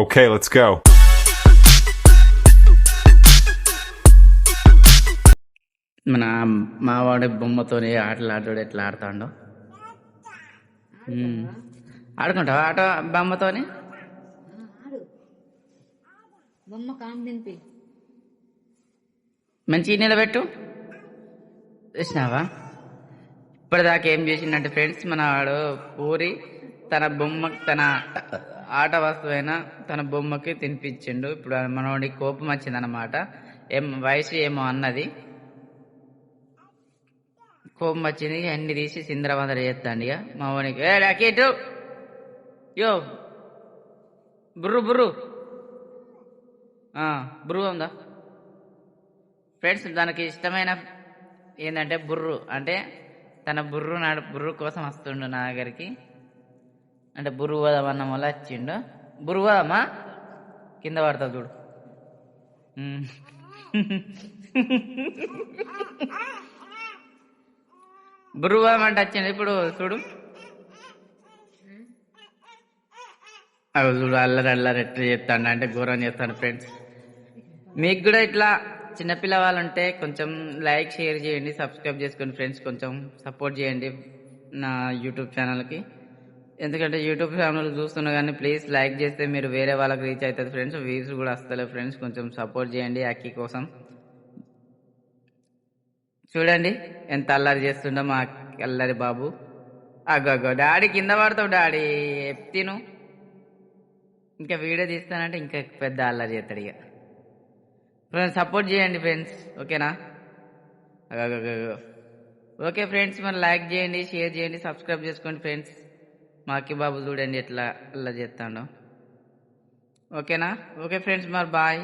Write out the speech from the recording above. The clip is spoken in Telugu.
Okay, let's go. మన మావాడి బొమ్మతోని ఆటలు ఆడాడు ఎట్లా ఆడుతాడో. ఆడుకుంటావా ఆట బొమ్మతోని? బొమ్మ తినిపి మంచి నిలబెట్టు. చూసినావా ఇప్పటిదాకా ఏం చేసిండంటే ఫ్రెండ్స్ మన వాడు పూరి తన బొమ్మ తన ఆట వస్తువైన తన బొమ్మకి తినిపించిండు. ఇప్పుడు మనోడి కోపం వచ్చిందనమాట ఏం వయసు ఏమో అన్నది. కోపం వచ్చింది అన్ని తీసి సింద్రవందర చేస్తాండి ఇక. మా వానికి ఏ రాకెట్ యో బుర్రు బుర్రు. బుర్రు ఉందా? ఫ్రెండ్స్ దానికి ఇష్టమైన ఏంటంటే బుర్రు. అంటే తన బుర్రు నాడు బుర్రు కోసం వస్తుండు నా దగ్గరికి. అంటే బురువదం పోదామన్న వల్ల వచ్చిండు బుర్రు కింద పడతా చూడు. బురువదం అంటే వచ్చిండు ఇప్పుడు చూడు. అవి చూడు అల్లరి అల్లరి ఎట్లా చెప్తాను అంటే ఘోరం చేస్తాను ఫ్రెండ్స్ మీకు కూడా ఇట్లా చిన్నపిల్ల వాళ్ళు ఉంటే కొంచెం లైక్ షేర్ చేయండి సబ్స్క్రైబ్ చేసుకోండి ఫ్రెండ్స్ కొంచెం సపోర్ట్ చేయండి నా యూట్యూబ్ ఛానల్కి ఎందుకంటే యూట్యూబ్ ఛానల్ చూస్తున్నా కానీ ప్లీజ్ లైక్ చేస్తే మీరు వేరే వాళ్ళకి రీచ్ అవుతుంది ఫ్రెండ్స్. వ్యూస్ కూడా వస్తలేదు ఫ్రెండ్స్. కొంచెం సపోర్ట్ చేయండి అక్కి కోసం. చూడండి ఎంత అల్లరి చేస్తుండో మా అల్లరి బాబు. అగ్గో డాడీ కింద పడతావు డాడీ. తిను ఇంకా వీడియో తీస్తానంటే ఇంకా పెద్ద అల్లరి చేస్తాడు ఇక. ఫ్రెండ్స్ సపోర్ట్ చేయండి ఫ్రెండ్స్. ఓకేనా? అగ్గో ఓకే ఫ్రెండ్స్ మరి లైక్ చేయండి షేర్ చేయండి సబ్స్క్రైబ్ చేసుకోండి ఫ్రెండ్స్. మాకి బాబు చూడండి ఎట్లా అలా చేస్తాడో. ఓకేనా? ఓకే ఫ్రెండ్స్ మరి బాయ్.